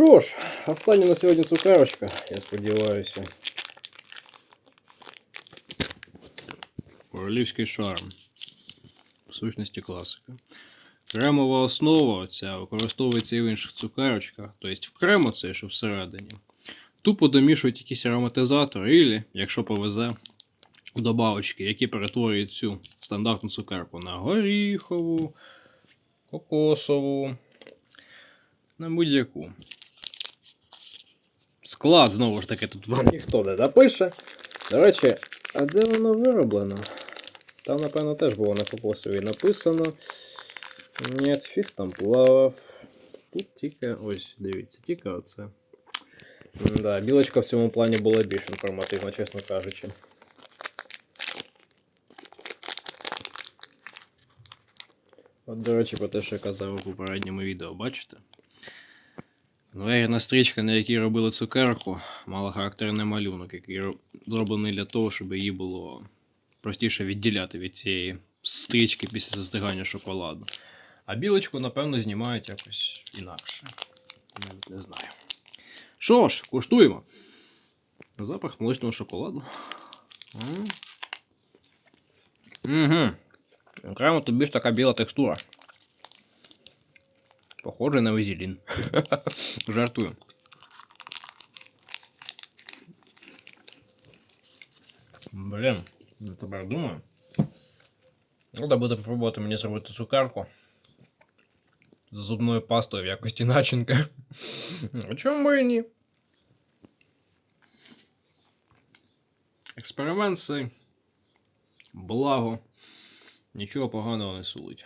Що ж, остання на сьогодні цукерочка, я сподіваюся. Королівський шарм. В сущності класика. Кремова основа ця використовується і в інших цукерочках, тобто в крему це що всередині. Тупо домішують якісь ароматизатори, і, якщо повезе, добавочки, які перетворюють цю стандартну цукерку на горіхову, кокосову, на будь-яку. Склад, знову ж таки, тут вам ніхто не напише. До речі, а де воно вироблено? Там, напевно, теж було на кокосовій написано. Ні, фіг там плавав. Тут тільки. Ось, дивіться, тільки оце. Да, білочка в цьому плані була більш інформативна, чесно кажучи. От, до речі, про те, що я казав у попередньому відео, бачите? Вегерна стрічка, на якій робили цукерку, мала характерний малюнок, який зроблений для того, щоб її було простіше відділяти від цієї стрічки після застигання шоколаду. А білочку, напевно, знімають якось інакше. Навіть не знаю. Що ж, куштуємо. Запах молочного шоколаду. Угу. Окремо тут більш така біла текстура. Похоже на вазелін. Жартую. Блін, я тепер думаю. Треба буде попробувати мені зробити цукерку з зубною пастою в якості начинки. А чому би і ні? Експеримент цей. Благо. Нічого поганого не сулить.